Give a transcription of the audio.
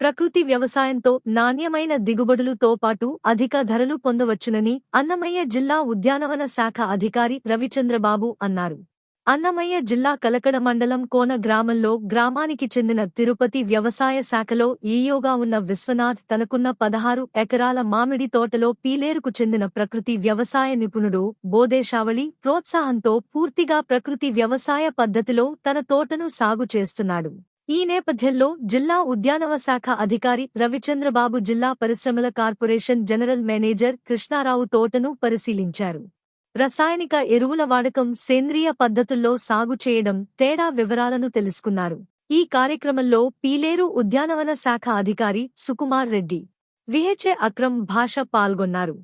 ప్రకృతి వ్యవసాయంతో నాణ్యమైన దిగుబడులుతో పాటు అధిక ధరలు పొందవచ్చునని అన్నమయ్య జిల్లా ఉద్యానవన శాఖ అధికారి రవిచంద్రబాబు అన్నారు. అన్నమయ్య జిల్లా కలకడ మండలం కోన గ్రామంలో గ్రామానికి చెందిన తిరుపతి వ్యవసాయ శాఖలో ఈయోగా ఉన్న విశ్వనాథ్ తనకున్న పదహారు ఎకరాల మామిడి తోటలో పీలేరుకు చెందిన ప్రకృతి వ్యవసాయ నిపుణుడు బోదేశావళి ప్రోత్సాహంతో పూర్తిగా ప్రకృతి వ్యవసాయ పద్ధతిలో తన తోటను సాగు చేస్తున్నాడు. ఈ నేపథ్యంలో జిల్లా ఉద్యానవ శాఖ అధికారి రవిచంద్రబాబు జిల్లా పరిశ్రమల కార్పొరేషన్ జనరల్ మేనేజర్ కృష్ణారావు తోటను పరిశీలించారు. రసాయనిక ఎరువుల వాడకం సేంద్రియ పద్ధతుల్లో సాగు చేయడం తేడా వివరాలను తెలుసుకున్నారు. ఈ కార్యక్రమంలో పీలేరు ఉద్యానవన శాఖ అధికారి సుకుమార్ రెడ్డి విహెచ్ఏ అక్రమ్ భాష పాల్గొన్నారు.